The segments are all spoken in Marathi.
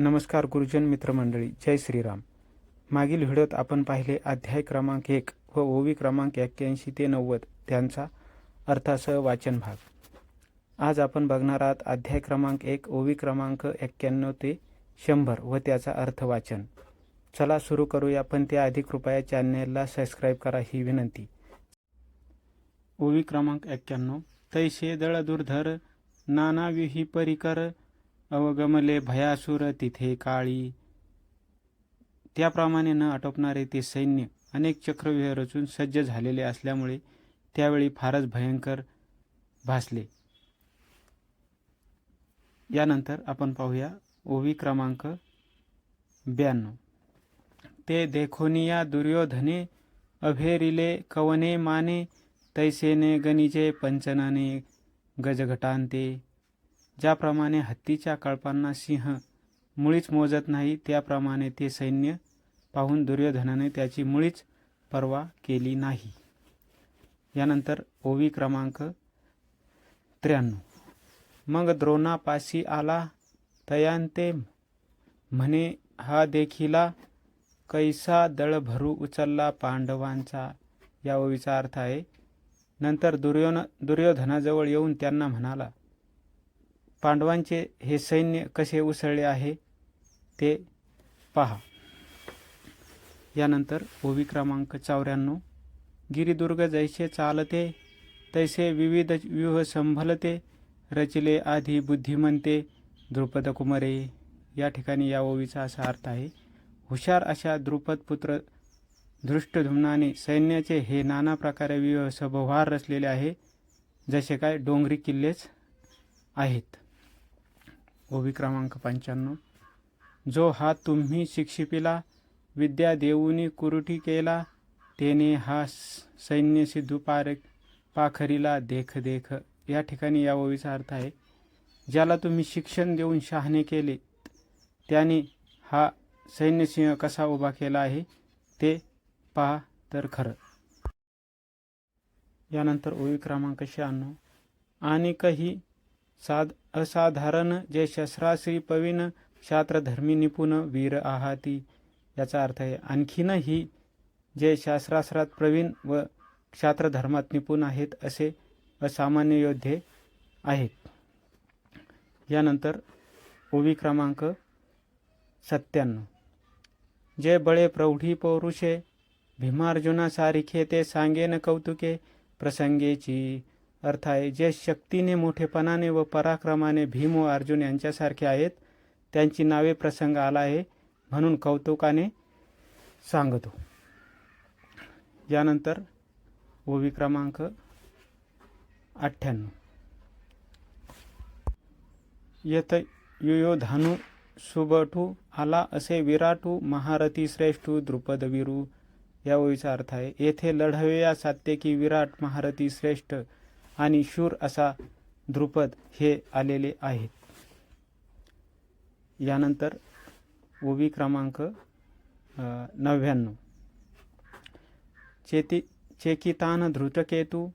नमस्कार गुरुजन मित्रमंडळी जय श्रीराम. मागील व्हिडिओत आपण पाहिले अध्याय क्रमांक एक व ओवी क्रमांक एक्क्याऐंशी ते नव्वद त्यांचा अर्थासह वाचन भाग. आज आपण बघणार आहात अध्याय क्रमांक एक ओवी क्रमांक एक्क्याण्णव ते शंभर व त्याचा अर्थ वाचन चला सुरू करूया पण त्याआधी कृपया चॅनेलला सबस्क्राईब करा ही विनंती. ओवी क्रमांक एक्क्याण्णव तैसे दळ दुर्धर नाना परिकर अवगमले भयासुर तिथे काळी. त्याप्रमाणे न आटोपणारे ते सैन्य अनेक चक्रव्यूह रचून सज्ज झालेले असल्यामुळे त्यावेळी फारच भयंकर भासले. यानंतर आपण पाहूया ओवी क्रमांक ब्याण्णव. ते देखोनिया दुर्योधने अभेरिले कवने माने तैसेने गणिजे पंचनाने गजघटांते. ज्याप्रमाणे हत्तीच्या कळपांना सिंह मुळीच मोजत नाही त्याप्रमाणे ते सैन्य पाहून दुर्योधनाने त्याची मुळीच पर्वा केली नाही. यानंतर ओवी क्रमांक त्र्याण्णव. मग द्रोणापाशी आला तयांते म्हणे हा देखिला कैसा दळ भरू उचलला पांडवांचा? या ओवीचा अर्थ आहे. नंतर दुर्योन दुर्योधनाजवळ येऊन त्यांना म्हणाला पांडवांचे हे सैन्य कसे उसळले आहे ते पहा. यानंतर ओवी क्रमांक चौऱ्याण्णव. गिरिदुर्ग जैसे चालते तैसे विविध व्यूह संभलते रचले आधी बुद्धिमंते द्रुपद कुमारे. या ठिकाणी या ओवीचा असा अर्थ आहे हुशार अशा द्रुपद पुत्र धृष्टधुम्नाने सैन्याचे हे नाना प्रकारे व्यूह सभोवार रचलेले आहे जसे काय डोंगरी किल्लेच आहेत. ओवी क्रमांक पंच्याण्णव. जो हा तुम्ही शिक्षिपिला विद्या देऊनी कुरुटी केला तेने हा स- सैन्य सिद्धू पार पाखरीला देख देख. या ठिकाणी या ओवीचा अर्थ आहे. ज्याला तुम्ही शिक्षण देऊन शहाणे केले त्याने हा सैन्यसिंह कसा उभा केला आहे ते पहा तर खरं. यानंतर ओवी क्रमांक शहाण्णव. आणि काही साध असाधारण जे शस्त्राश्री प्रवीण शास्त्रधर्मी निपुण वीर आहाती. याचा अर्थ आहे आणखीनही जे शास्त्रास्त्रात प्रवीण व क्षात्रधर्मात निपुण आहेत असे असामान्य योद्धे आहेत. यानंतर ओवी क्रमांक सत्त्याण्णव. जे बळे प्रौढी पौरुषे भीमार्जुना सारिखे ते सांगेन कौतुके प्रसंगेची अर्थ आहे जे शक्तीने मोठेपणाने व पराक्रमाने भीम व अर्जुन यांच्यासारखे आहेत त्यांची नावे प्रसंग आला आहे म्हणून कौतुकाने सांगतो. यानंतर ओवी क्रमांक अठ्ठ्याण्णव. येत युयोधानु सुबटू आला असे विराटू महारथी श्रेष्ठू द्रुपद वीरू. या ओळीचा अर्थ आहे येथे लढवया सात्यकी विराट महारथी श्रेष्ठ आणि शूर असा द्रुपद हे आलेले आहेत. यानंतर ओवी क्रमांक नव्याण्णव. चेती चेकितान धृतकेतू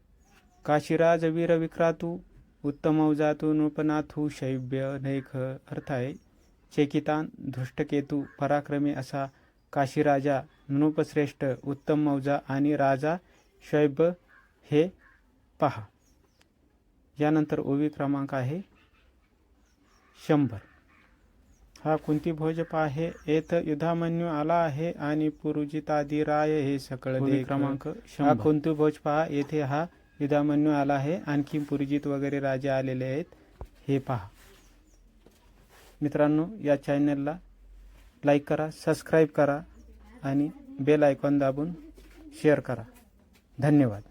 काशीराज वीरविक्रातू उत्तमौजातू नृपनाथू शैब्य नैख अर्थ आहे चेकितान धृष्टकेतू पराक्रमी असा काशीराजा नृपश्रेष्ठ उत्तम मौजा आणि राजा शैब हे पहा. यानंतर ओवी क्रमांक आहे शंभर. हा कुंती भोज पाहे येत युधामन्यू आला आहे आणि पुरुजितादी राय हे सकळ क्रमांक. हा कुंती भोज पहा येथे हा युधामन्यू आला आहे. आणखी पुरुजित वगैरे राजे आलेले आहेत. हे पहा. मित्रांनो या चॅनलला लाईक करा सबस्क्राईब करा आणि बेल आयकॉन दाबून शेअर करा. धन्यवाद.